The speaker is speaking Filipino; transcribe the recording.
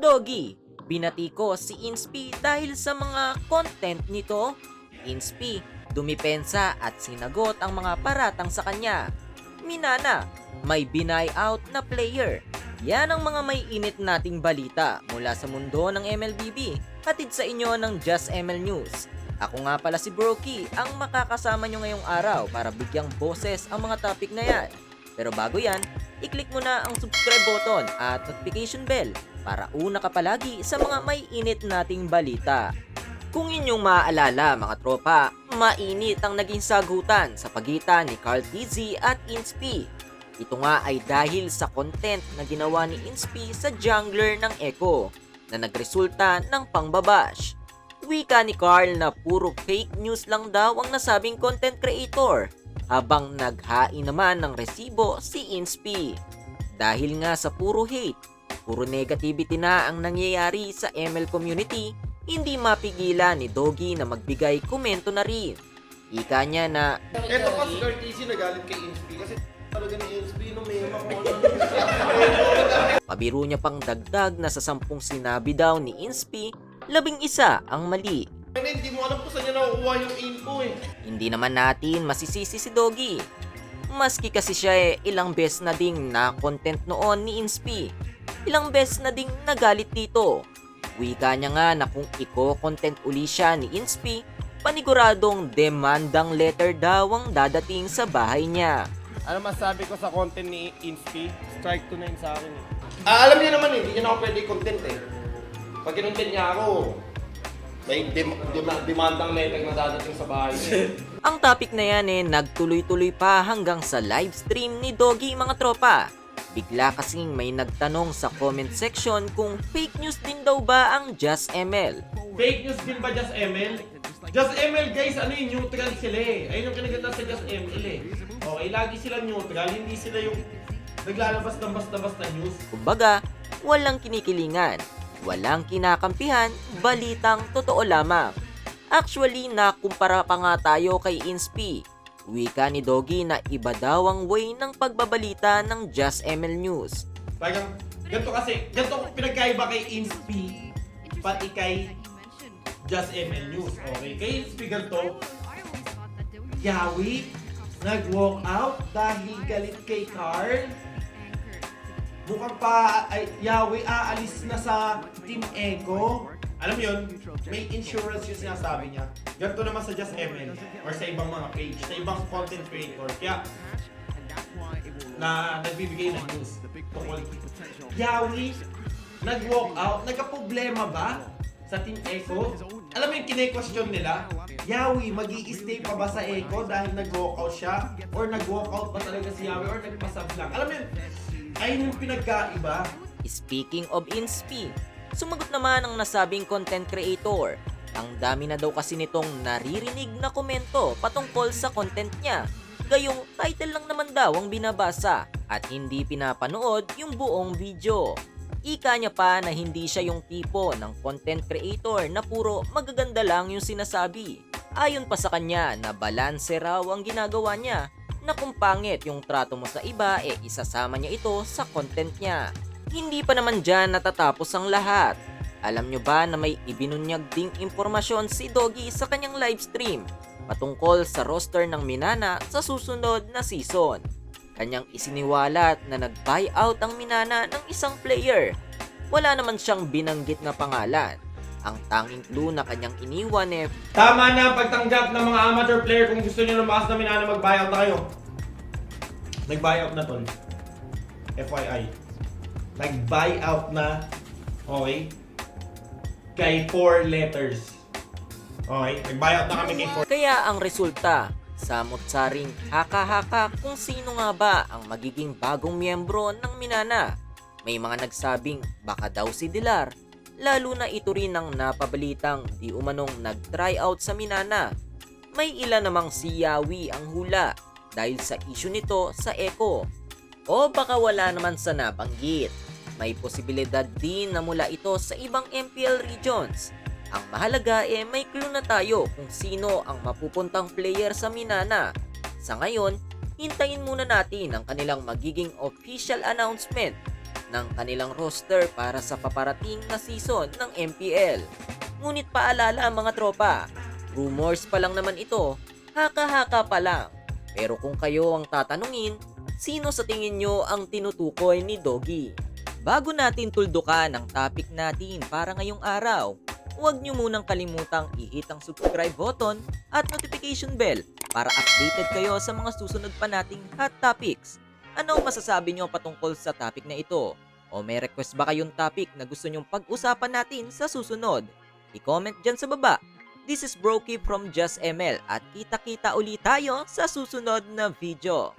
Doggy, binati ko si Inspi dahil sa mga content nito. Inspi, dumipensa at sinagot ang mga paratang sa kanya. Minana, may binay out na player. Yan ang mga may init nating balita mula sa mundo ng MLBB. Hatid sa inyo ng Just ML News. Ako nga pala si Brokey, ang makakasama nyo ngayong araw para bigyang boses ang mga topic na yan. Pero bago yan, i-click mo na ang subscribe button at notification bell para una ka palagi sa mga may init nating balita. Kung inyong maaalala mga tropa, mainit ang naging sagutan sa pagitan ni Carl TZ at Inspi. Ito nga ay dahil sa content na ginawa ni Inspi sa jungler ng Echo na nagresulta ng pangbabash. Wika ni Carl na puro fake news lang daw ang nasabing content creator habang naghain naman ng resibo si Inspi. Dahil nga sa puro hate, puro negativity na ang nangyayari sa ML community, hindi mapigilan ni Doggy na magbigay komento na rin. Ika niya na Ito pa si Curtis nagalit kay Inspi kasi talaga ni Inspi no may mga pabiro niya pang dagdag na sa sampung sinabi daw ni Inspi, labing isa ang mali. Hindi mo alam kung saan niya nakukuha yung info eh. Hindi naman natin masisisi si Doggy. Maski kasi siya eh, ilang beses na ding na content noon ni Inspi. Ilang beses na ding nagalit dito. Wika niya nga na kung iko-content uli siya ni Inspi, paniguradong demandang letter daw ang dadating sa bahay niya. Ano masabi ko sa content ni Inspi? Strike to 9 sa akin eh. Ah, alam niya naman eh, hindi niya na ako pwede content eh. Pag kinontent niya ako, may dem dem demandang letter na dadating sa bahay niya. Ang topic na yan eh, nagtuloy-tuloy pa hanggang sa live stream ni Doggy mga tropa. Bigla kasing may nagtanong sa comment section kung fake news din daw ba ang Just ML. Fake news din ba Just ML? Just ML guys, ano yung neutral sila eh. Ayun yung kinaganda sa Just ML eh. Okay, lagi sila neutral, hindi sila yung naglalabas ng basta-basta news. Kumbaga, walang kinikilingan, walang kinakampihan, balitang totoo lamang. Actually, nakumpara pa nga tayo kay Inspi. Wika ni Doggy na iba daw ang way ng pagbabalita ng Just ML News. Parang, ganito kasi, ganito pinagkaiba kay Inspi, pati kay Just ML News. Okay, kay Inspi ganito, Yawi, nag-walk out dahil galit kay Carl. Mukhang pa, ay, Yawi aalis na sa Team Echo. Alam mo yun, may insurance yung sinasabi niya. Ganito naman sa Just ML or sa ibang mga page, sa ibang content creator. Kaya, na nagbibigay ng news tungkol Yawi, nag-walk out, nagka-problema ba sa Team Echo? Alam mo yung kine-question nila? Yawi, mag stay pa ba sa Echo dahil nag-walk out siya? Or nag-walk out ba talaga si Yawi? Or nagpasab lang? Alam mo yun, ayun yung pinagkaiba. Speaking of Inspi, sumagot naman ang nasabing content creator. Ang dami na daw kasi nitong naririnig na komento patungkol sa content niya. Gayong title lang naman daw ang binabasa at hindi pinapanood yung buong video. Ika niya pa na hindi siya yung tipo ng content creator na puro magaganda lang yung sinasabi. Ayon pa sa kanya na balanse raw ang ginagawa niya na kung pangit yung trato mo sa iba eh isasama niya ito sa content niya. Hindi pa naman dyan natatapos ang lahat. Alam nyo ba na may ibinunyag ding impormasyon si Doggy sa kanyang livestream patungkol sa roster ng Minana sa susunod na season? Kanyang isiniwalat na nag-buyout ang Minana ng isang player. Wala naman siyang binanggit na pangalan. Ang tanging clue na kanyang iniwan eh Tama na ang pagtanggap ng mga amateur player kung gusto nyo lumakas na minana mag-buyout na kayo. Nag-buyout na tol. FYI. Nag-buyout na. Okay? Kay 4 letters. Okay? Nag-buyout na kami kay 4 Kaya ang resulta, samot-saring haka-haka kung sino nga ba ang magiging bagong miyembro ng Minana. May mga nagsabing baka daw si Dilar, lalo na ito rin ang napabalitang di umanong nag-try out sa Minana. May ilan namang si Yawi ang hula dahil sa issue nito sa Echo. O baka wala naman sa nabanggit. May posibilidad din na mula ito sa ibang MPL regions. Ang mahalaga eh may clue na tayo kung sino ang mapupuntang player sa Minana. Sa ngayon, hintayin muna natin ang kanilang magiging official announcement. ng kanilang roster para sa paparating na season ng MPL. Ngunit paalala mga tropa, rumors pa lang naman ito, haka-haka pa lang. Pero kung kayo ang tatanungin, sino sa tingin nyo ang tinutukoy ni Doggy? Bago natin tuldukan ang topic natin para ngayong araw, huwag nyo munang kalimutang i-hit ang subscribe button at notification bell para updated kayo sa mga susunod pa nating hot topics. Ano masasabi nyo patungkol sa topic na ito? O may request ba kayong topic na gusto nyong pag-usapan natin sa susunod? I-comment dyan sa baba. This is Brokey from Just ML at kita-kita ulit tayo sa susunod na video.